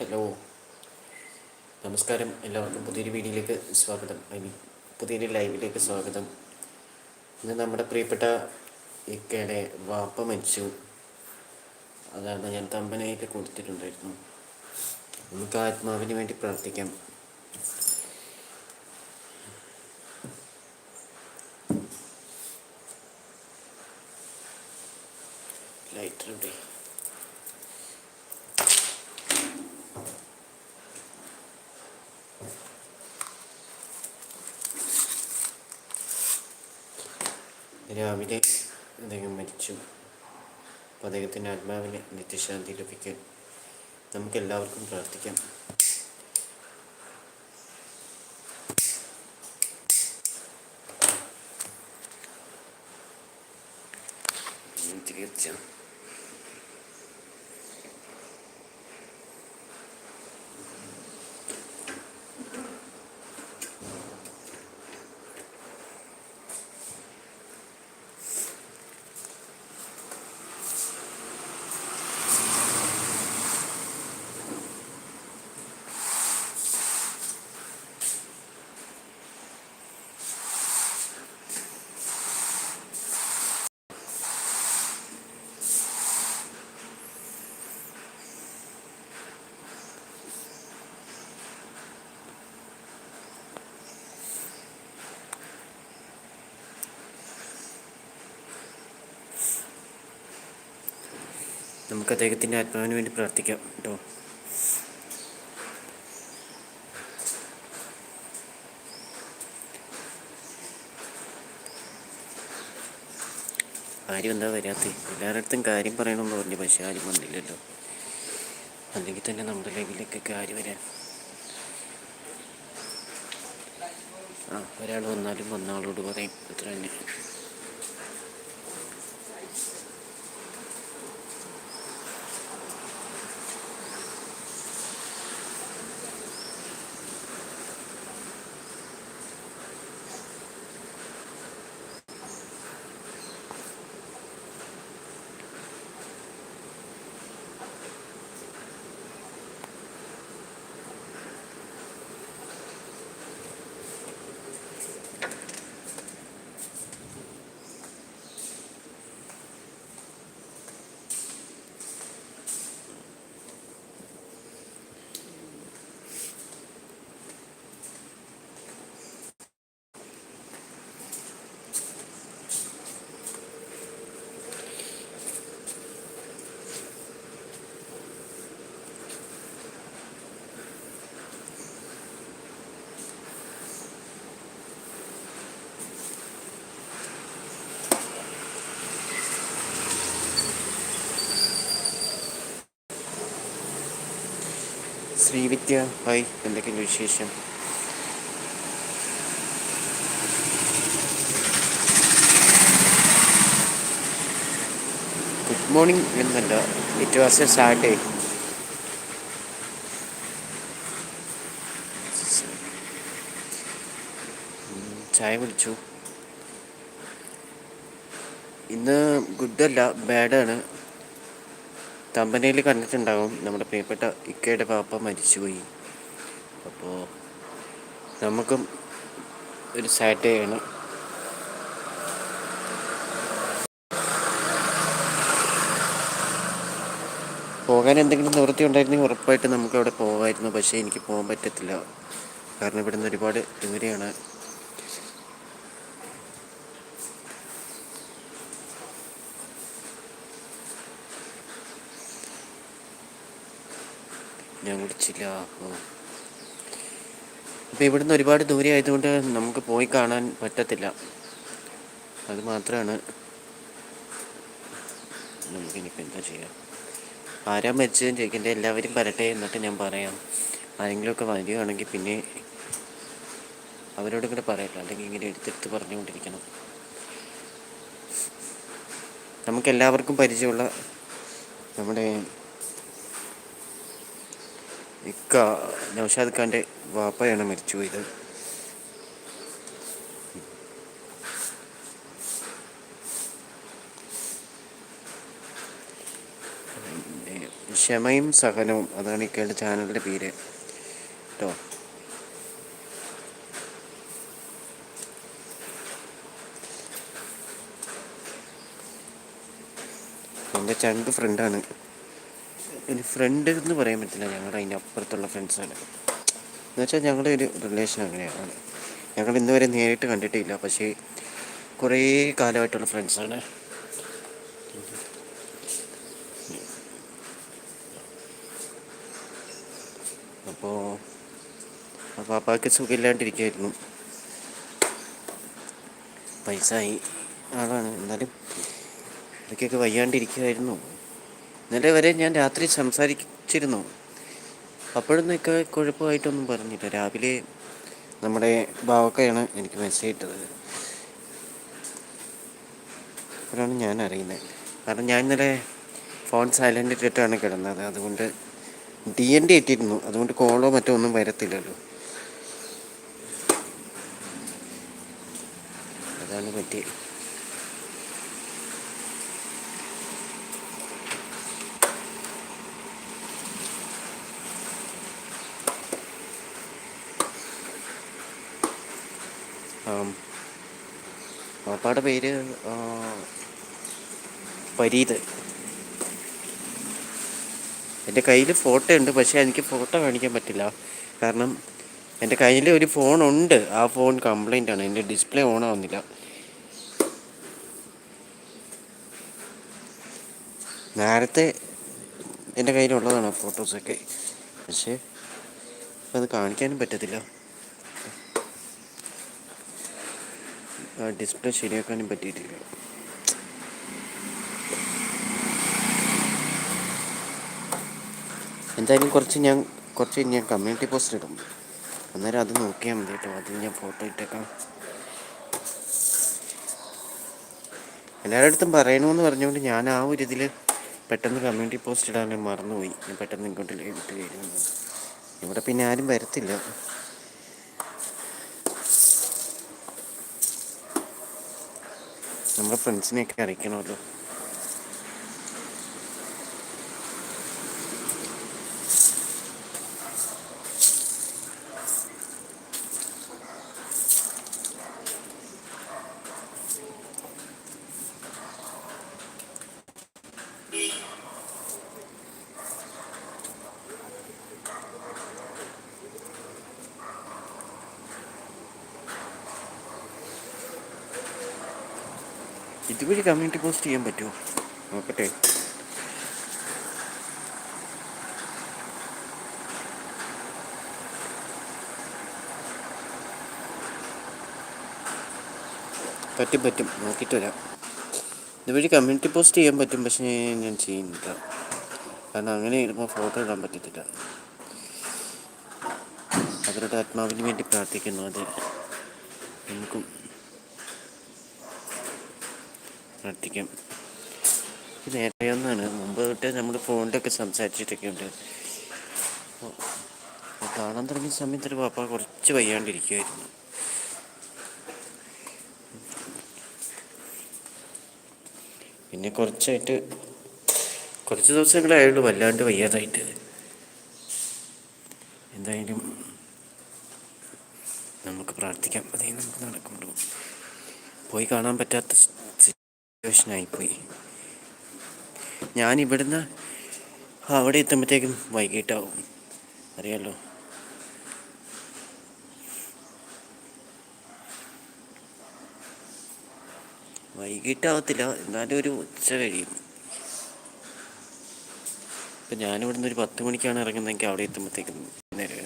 Hello. നമസ്കാരം. എല്ലാവർക്കും പുതിയൊരു വീഡിയോയിലേക്ക് സ്വാഗതം. ഐ മീൻ പുതിയൊരു ലൈവിലേക്ക് സ്വാഗതം. ഇന്ന് നമ്മുടെ പ്രിയപ്പെട്ട ഇക്കയുടെ വാപ്പ മരിച്ചു. അതാണ് ഞാൻ തമ്പനായിട്ട് കൊടുത്തിട്ടുണ്ടായിരുന്നു. നമുക്ക് ആത്മാവിന് വേണ്ടി പ്രാർത്ഥിക്കാം ലൈറ്റർ ഇവിടെ രാവിലെ അദ്ദേഹം മരിച്ചു. അപ്പോൾ അദ്ദേഹത്തിന്റെ ആത്മാവിന് നിത്യശാന്തി ലഭിക്കാൻ നമുക്ക് എല്ലാവർക്കും പ്രാർത്ഥിക്കാം തീർച്ച നമുക്ക് അദ്ദേഹത്തിന്റെ ആത്മാവിന് വേണ്ടി പ്രാർത്ഥിക്കാം കേട്ടോ. ആരും എന്താ വരാത്ത? എല്ലാവരുടെ കാര്യം പറയണമെന്ന് പറഞ്ഞു പക്ഷെ ആരും വന്നില്ലല്ലോ അല്ലെങ്കിൽ തന്നെ നമ്മുടെ ലൈവിലേക്കൊക്കെ ആര് വരാൻ? ആ ഒരാൾ വന്നാലും വന്ന ആളോട് പറയും. അത്ര തന്നെ ശ്രീവിദ്യ ഹായ് എന്തൊക്കെയുണ്ട് വിശേഷം? ഗുഡ് മോർണിംഗ് എന്നല്ല ഇറ്റ് വാസ് എ സാറ്റർഡേ ചായ കുടിച്ചു. ഇന്ന് ഗുഡല്ല ബാഡാണ്. തമ്പനയിൽ കണ്ടിട്ടുണ്ടാകും നമ്മുടെ പ്രിയപ്പെട്ട ഇക്കയുടെ പാപ്പ മരിച്ചുപോയി. അപ്പോൾ നമുക്കും ഒരു സാറ്റർഡേ ആണ്. പോകാൻ എന്തെങ്കിലും നിവൃത്തി ഉണ്ടായിരുന്നെങ്കിൽ ഉറപ്പായിട്ട് നമുക്ക് അവിടെ പോകാമായിരുന്നു പക്ഷേ എനിക്ക് പോകാൻ പറ്റത്തില്ല. കാരണം ഇവിടുന്ന് ഒരുപാട് ദൂരെയാണ്. ഞാൻ കുടിച്ചില്ല അപ്പോൾ ഇവിടുന്ന് ഒരുപാട് ദൂരെ ആയതുകൊണ്ട് നമുക്ക് പോയി കാണാൻ പറ്റത്തില്ല. അത് മാത്രമാണ് നമുക്കിനിപ്പോൾ എന്താ ചെയ്യാം? ആരാ മരിച്ചതെന്ന് ചോദിക്കണ്ടേ എല്ലാവരും വരട്ടെ എന്നിട്ട് ഞാൻ പറയാം. ആരെങ്കിലുമൊക്കെ വരികയാണെങ്കിൽ പിന്നെ അവരോട് കൂടെ പറയല്ലോ അല്ലെങ്കിൽ ഇങ്ങനെ എടുത്തെടുത്ത് പറഞ്ഞുകൊണ്ടിരിക്കണം. നമുക്കെല്ലാവർക്കും പരിചയമുള്ള നമ്മുടെ ഇക്ക നൗഷാദ് ഖാന്റെ വാപ്പയാണ് മരിച്ചുപോയത്. ക്ഷമയും സഹനവും അതാണ് ഇക്കയുടെ ചാനലിന്റെ പേര്. കേട്ടോ എന്റെ ചങ്ക് ഫ്രണ്ടാണ് ഒരു ഫ്രണ്ട് എന്ന് പറയാൻ പറ്റില്ല. ഞങ്ങളുടെ അതിന്റെ അപ്പുറത്തുള്ള ഫ്രണ്ട്സാണ് എന്നുവെച്ചാൽ ഞങ്ങളുടെ ഒരു റിലേഷൻ അങ്ങനെയാണ്. ഞങ്ങൾ ഇന്ന് വരെ നേരിട്ട് കണ്ടിട്ടില്ല. പക്ഷേ കുറേ കാലമായിട്ടുള്ള ഫ്രണ്ട്സാണ് അപ്പോൾ പാപ്പാക്ക് സുഖമില്ലാണ്ടിരിക്കുമായിരുന്നു പൈസ ആയി. ആളാണ്. എന്നാലും ഇടയ്ക്കൊക്കെ വയ്യാണ്ടിരിക്കുമായിരുന്നു ഇന്നലെ വരെ ഞാൻ രാത്രി സംസാരിച്ചിരുന്നു. അപ്പോഴൊന്നും ഇക്ക കുഴപ്പമായിട്ടൊന്നും പറഞ്ഞില്ല. രാവിലെ നമ്മുടെ ബാവക്കയാണ് എനിക്ക് മെസ്സേജ് ഇട്ടത്. അപ്പോഴാണ് ഞാൻ അറിയുന്നത്. കാരണം ഞാൻ ഇന്നലെ ഫോൺ സൈലന്റ് ഇട്ടിട്ടാണ് കിടന്നത്. അതുകൊണ്ട് ഡി എൻ ഡി ഇട്ടിരുന്നു. അതുകൊണ്ട് കോളോ മറ്റോ ഒന്നും വരത്തില്ലല്ലോ. അതാണ് പറ്റിയത്. പാപ്പാടെ പേര് ഫരീദ്. എന്റെ കയ്യിൽ ഫോട്ടോ ഉണ്ട് പക്ഷേ എനിക്ക് ഫോട്ടോ കാണിക്കാൻ പറ്റില്ല. കാരണം എന്റെ കയ്യിൽ ഒരു ഉണ്ട്. ആ ഫോൺ കംപ്ലൈന്റ് ആണ്. എന്റെ ഡിസ്പ്ലേ ഓൺ ആവുന്നില്ല. നേരത്തെ എന്റെ കയ്യിലുള്ളതാണ് ഫോട്ടോസൊക്കെ പക്ഷേ അത് കാണിക്കാനും പറ്റത്തില്ല. ഡിസ്പ്ലേ ശരിയാക്കാനും പറ്റിയിട്ടില്ല. എന്തായാലും കുറച്ച് ഞാൻ കുറച്ച് ഞാൻ കമ്മ്യൂണിറ്റി പോസ്റ്റ് ഇടും. അന്നേരം അത് നോക്കിയാൽ മതി കേട്ടോ. അത് ഞാൻ ഫോട്ടോ ഇട്ടേക്കാം. എല്ലാവരുടെ അടുത്തും പറയണമെന്ന് പറഞ്ഞുകൊണ്ട് ഞാൻ ആ ഒരു ഇതിൽ പെട്ടെന്ന് കമ്മ്യൂണിറ്റി പോസ്റ്റ് ഇടാൻ മറന്നുപോയി. ഞാൻ പെട്ടെന്ന് ഇങ്ങോട്ട് ഇട്ട് കഴിഞ്ഞു ഇവിടെ പിന്നെ ആരും വരത്തില്ല. നമ്മുടെ ഫ്രണ്ട്സിനെയൊക്കെ അറിയിക്കണമല്ലോ. ഇതുവഴി കമ്മ്യൂണിറ്റി പോസ്റ്റ് ചെയ്യാൻ പറ്റുമോ? നോക്കട്ടെ. പറ്റും പറ്റും. നോക്കിയിട്ട് വരാം. ഇതുവഴി കമ്മ്യൂണിറ്റി പോസ്റ്റ് ചെയ്യാൻ പറ്റും പക്ഷേ ഞാൻ ചെയ്യുന്നില്ല. കാരണം അങ്ങനെ ഇടുമ്പോൾ ഫോട്ടോ ഇടാൻ പറ്റത്തില്ല. അവരുടെ ആത്മാവിന് വേണ്ടി പ്രാർത്ഥിക്കുന്നു അത്. നമുക്കും പ്രാർത്ഥിക്കാം ഇത് നേരെ ഒന്നാണ് മുമ്പ് തൊട്ട് നമ്മൾ ഫോണിലൊക്കെ സംസാരിച്ചിട്ടൊക്കെ ഉണ്ട് അപ്പോൾ അപ്പോൾ കാണാൻ തുടങ്ങിയ സമയത്ത് ഒരു പാപ്പ കുറച്ച് വയ്യാണ്ടിരിക്കുമായിരുന്നു പിന്നെ കുറച്ചായിട്ട് കുറച്ച് ദിവസങ്ങളായുള്ളൂ വല്ലാണ്ട് വയ്യാതായിട്ട്. എന്തായാലും നമുക്ക് പ്രാർത്ഥിക്കാം. അതേ നമുക്ക് നടക്കുള്ളൂ. പോയി കാണാൻ പറ്റാത്ത ഞാൻ ഇവിടുന്ന് അവിടെ എത്തുമ്പോഴത്തേക്കും വൈകിട്ടാവും. അറിയാലോ? വൈകിട്ടാവത്തില്ല എന്നാലും ഒരു ഉച്ച കഴിയും. ഇപ്പം ഞാനിവിടുന്ന് ഒരു പത്ത് മണിക്കാണ് ഇറങ്ങുന്നതെങ്കിൽ അവിടെ എത്തുമ്പോഴത്തേക്കും അങ്ങനെ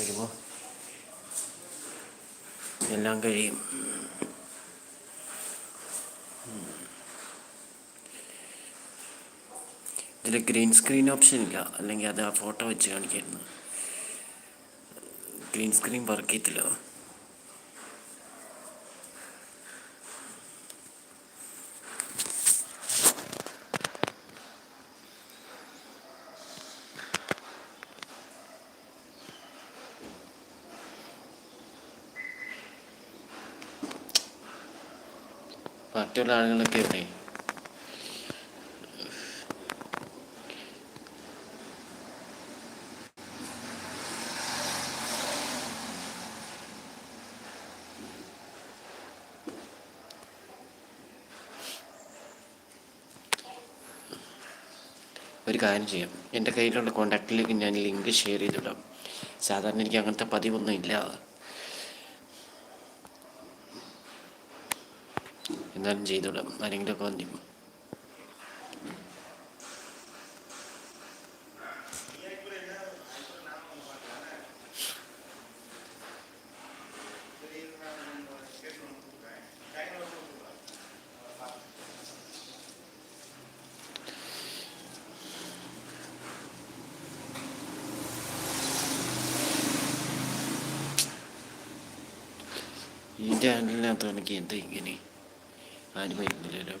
വരുമ്പോൾ എല്ലാം കഴിയും. അതിൽ ഗ്രീൻ സ്ക്രീൻ ഓപ്ഷൻ ഇല്ല. അല്ലെങ്കിൽ അത് ആ ഫോട്ടോ വെച്ച് കാണിക്കായിരുന്നു. ഗ്രീൻ സ്ക്രീൻ വർക്ക് ചെയ്തില്ല മറ്റുള്ള ആളുകളൊക്കെ എവിടെ? ഒരു കാര്യം ചെയ്യാം. എന്റെ കയ്യിലുള്ള കോണ്ടാക്റ്റിലേക്ക് ഞാൻ ലിങ്ക് ഷെയർ ചെയ്തിടാം. സാധാരണ എനിക്ക് അങ്ങനത്തെ പതിവൊന്നും ഇല്ല. എന്നാലും ചെയ്തിടാം. ആരെങ്കിലുമൊക്കെ വന്നി ഹാൻഡിലിനകത്ത് എനിക്ക് എന്താ ഇങ്ങനെ ആരും വരുന്നില്ലല്ലോ